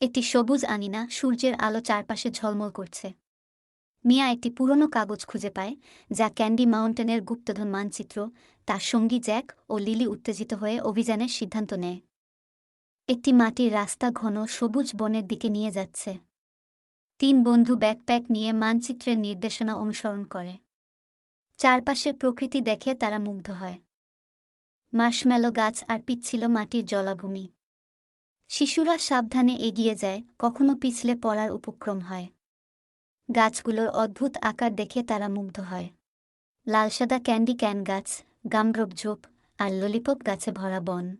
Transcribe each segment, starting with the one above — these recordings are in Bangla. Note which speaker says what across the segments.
Speaker 1: একটি সবুজ আনিনা সূর্যের আলো চারপাশে ঝলমল করছে। মিয়া একটি পুরনো কাগজ খুঁজে পায়, যা ক্যান্ডি মাউন্টেনের গুপ্তধন মানচিত্র, তার সঙ্গী জ্যাক ও লিলি উত্তেজিত হয়ে অভিযানের সিদ্ধান্ত নেয়। একটি মাটির রাস্তা ঘন সবুজ বনের দিকে নিয়ে যাচ্ছে। তিন বন্ধু ব্যাকপ্যাক নিয়ে মানচিত্রের নির্দেশনা অনুসরণ করে। চারপাশের প্রকৃতি দেখে তারা মুগ্ধ হয়। মার্শম্যালো গাছ আর পিচ্ছিল মাটির জলাভূমি। শিশুরা সাবধানে এগিয়ে যায়, কখনো পিছলে পড়ার উপক্রম হয়। গাছগুলোর অদ্ভুত আকার দেখে তারা মুগ্ধ হয়। লালসাদা ক্যান্ডি ক্যান গাছ গামরব ঝোপ আর ললিপপ গাছে ভরা বন।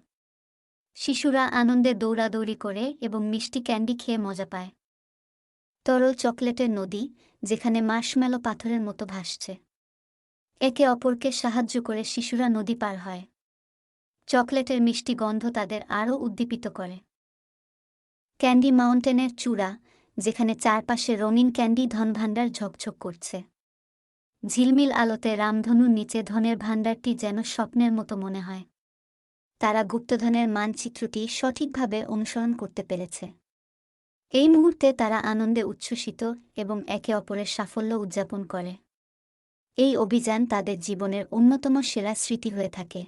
Speaker 1: শিশুরা আনন্দে দৌড়াদৌড়ি করে এবং মিষ্টি ক্যান্ডি খেয়ে মজা পায়। তরল চকলেটের নদী, যেখানে মার্শম্যালো পাথরের মতো ভাসছে। একে অপরকে সাহায্য করে শিশুরা নদী পার হয়। চকলেটের মিষ্টি গন্ধ তাদের আরও উদ্দীপিত করে। ক্যান্ডি মাউন্টেনের চূড়া, যেখানে চারপাশে রঙিন ক্যান্ডি ধনভাণ্ডার ঝকঝক করছে। ঝিলমিল আলোতে রামধনুর নিচে ধনের ভাণ্ডারটি যেন স্বপ্নের মতো মনে হয়। তারা গুপ্তধনের মানচিত্রটি সঠিকভাবে অনুসরণ করতে পেরেছে। এই মুহূর্তে তারা আনন্দে উচ্ছ্বসিত এবং একে অপরের সাফল্য উদযাপন করে। এই অভিযান তাদের জীবনের অন্যতম সেরা স্মৃতি হয়ে থাকে।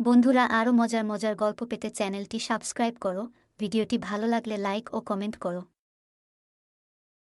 Speaker 1: বন্ধুরা, আরও মজার মজার গল্প পেতে চ্যানেলটি সাবস্ক্রাইব করো ভিডিওটি ভালো লাগলে লাইক ও কমেন্ট করো।